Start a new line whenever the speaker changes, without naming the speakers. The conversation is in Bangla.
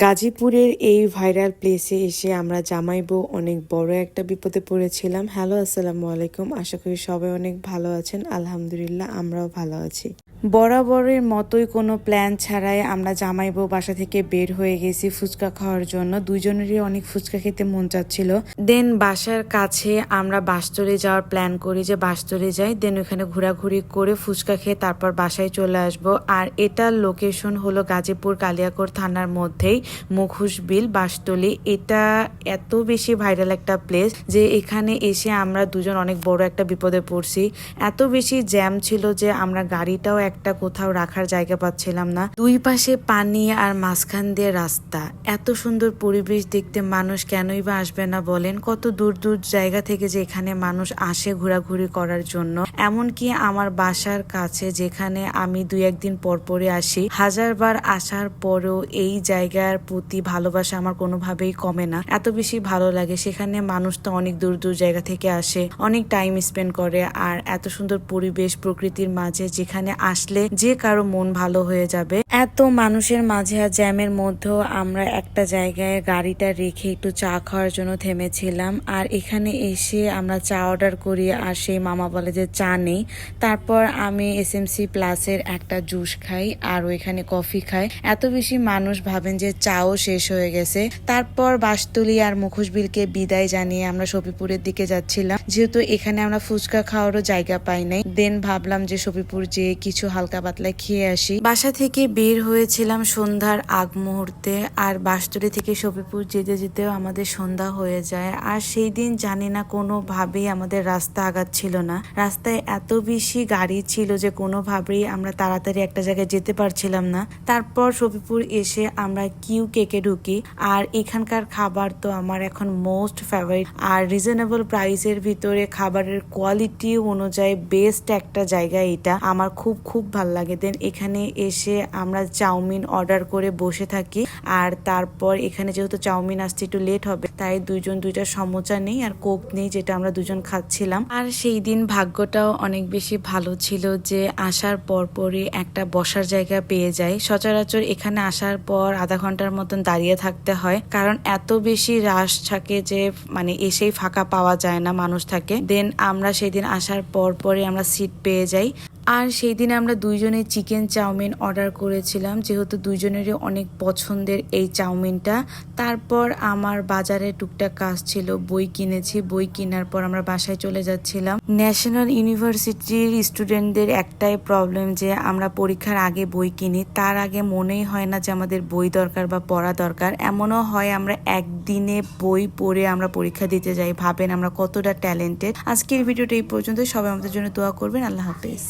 গাজীপুরের এই ভাইরাল প্লেসে এসে আমরা জামাইবো অনেক বড় একটা বিপদে পড়েছিলাম। হ্যালো, আসসালামু আলাইকুম। আশা করি সবাই অনেক ভালো আছেন। আলহামদুলিল্লাহ, আমরাও ভালো আছি। বরাবরের মতোই কোনো প্ল্যান ছাড়াই আমরা জামাইবো বাসা থেকে বের হয়ে গেছি ফুচকা খাওয়ার জন্য। দুজনেরই অনেক ফুচকা খেতে মন চাচ্ছিল। দেন বাসার কাছে আমরা বাস্তরে যাওয়ার প্ল্যান করি যে বাস্তরে যাই দেন ওখানে ঘোরাঘুরি করে ফুচকা খেয়ে তারপর বাসায় চলে আসব। আর এটার লোকেশন হলো গাজীপুর কালিয়াকোর থানার মধ্যেই মুখোশ বিল বাসতলি। এটা এত বেশি ভাইরাল একটা প্লেস যে এখানে এসে আমরা দুজন অনেক বড় একটা বিপদে পড়ছি। এত বেশি জ্যাম ছিল যে আমরা গাড়িটাও একটা কোথাও রাখার জায়গা পাচ্ছিলাম না। দুই পাশে পানি আর মাঝখান দিয়ে রাস্তা। এত সুন্দর পরিবেশ দেখতে মানুষ কেনই বা আসবে না বলেন? কত দূর দূর জায়গা থেকে যে এখানে মানুষ আসে ঘোরাঘুরি করার জন্য। এমনকি আমার বাসার কাছে যেখানে আমি দুই একদিন পর পরে আসি, হাজারবার আসার পরেও এই জায়গার প্রতি ভালোবাসা আমার কোনোভাবেই কমে না। এত বেশি ভালো লাগে, সেখানে মানুষ তো অনেক দূর দূর জায়গা থেকে আসে, অনেক টাইম স্পেন্ড করে। আর এত সুন্দর পরিবেশ প্রকৃতির মাঝে যেখানে আসলে যে কারও মন ভালো হয়ে যাবে। এত মানুষের মাঝে আর জ্যামের মধ্যেও আমরা একটা জায়গায় গাড়িটা রেখে একটু চা খাওয়ার জন্য থেমেছিলাম। আর এখানে এসে আমরা চা অর্ডার করি আর সেই মামা বলে যে চা নেই। তারপর আমি এস এম সি প্লাসের একটা জুস খাই আর ওইখানে কফি খাই। এত বেশি মানুষ ভাবেন যে চাও শেষ হয়ে গেছে। তারপর বাসতুলি আর মুখোশবিলকে বিদায় জানিয়ে আমরা সফিপুরের দিকে যাচ্ছিলাম। যেহেতু এখানে আমরা ফুচকা খাওয়ারও জায়গা পাই নাই দেন ভাবলাম যে সফিপুর যে কিছু হালকা পাতলা খেয়ে আসি। বাসা থেকে বের হয়েছিলাম সন্ধ্যার আগ মুহূর্তে, আর বাসতুলি থেকে সফিপুর যেতে যেতেও আমাদের সন্ধ্যা হয়ে যায়। আর সেই দিন জানি না, কোনোভাবেই আমাদের রাস্তা আগাচ্ছিল না। রাস্তায় এত বেশি গাড়ি ছিল যে কোনোভাবেই আমরা তাড়াতাড়ি একটা জায়গায় যেতে পারছিলাম না। তারপর সফিপুর এসে আমরা কিউ কেকে ঢুকি, আর এখানকার খাবার তো আমার এখন মোস্ট ফেভারিট। আর রিজনেবল প্রাইসের ভিতরে খাবারের কোয়ালিটি অনুযায়ী বেস্ট একটা জায়গা এটা। আমার খুব খুব ভালো লাগে। দেন এখানে এসে আমরা চাউমিন অর্ডার করে বসে থাকি। আর তারপর এখানে যেহেতু চাউমিন আসতে একটু লেট হবে, তাই দুইজন, দুইটা সমোচা নেই আর কোক নেই যেটা আমরা দুজন খাচ্ছিলাম। আর সেই দিন ভাগ্যটাও অনেক বেশি ভালো ছিল যে আসার পরপরই একটা বসার জায়গা পেয়ে যাই। সচরাচর এখানে আসার পর আধা ঘণ্টার মতন দাঁড়িয়ে থাকতে হয়, কারণ এত বেশি রাশ থাকে যে মানে এসেই ফাঁকা পাওয়া যায় না, মানুষ থাকে। দেন আমরা সেদিন আসার পর পরে আমরা সিট পেয়ে যাই। আর সেই দিন আমরা দুইজনে চিকেন চাউমিন অর্ডার করেছিলাম, যেহেতু দুইজনেরই অনেক পছন্দের এই চাউমিনটা। তারপর আমার বাজারে টুকটাক কাজ ছিল, বই কিনেছি। বই কেনার পর আমরা বাসায় চলে যাচ্ছিলাম। ন্যাশনাল ইউনিভার্সিটির স্টুডেন্টদের একটাই প্রবলেম যে আমরা পরীক্ষার আগে বই কিনি। তার আগে মনেই হয় না যে আমাদের বই দরকার বা পড়া দরকার। এমনও হয় আমরা একদিনে বই পড়ে আমরা পরীক্ষা দিতে যাই। ভাবেন আমরা কতটা ট্যালেন্টেড আজকের ভিডিওটা এই পর্যন্ত সবাই আমাদের জন্য দোয়া করবেন। আল্লাহ হাফেজ।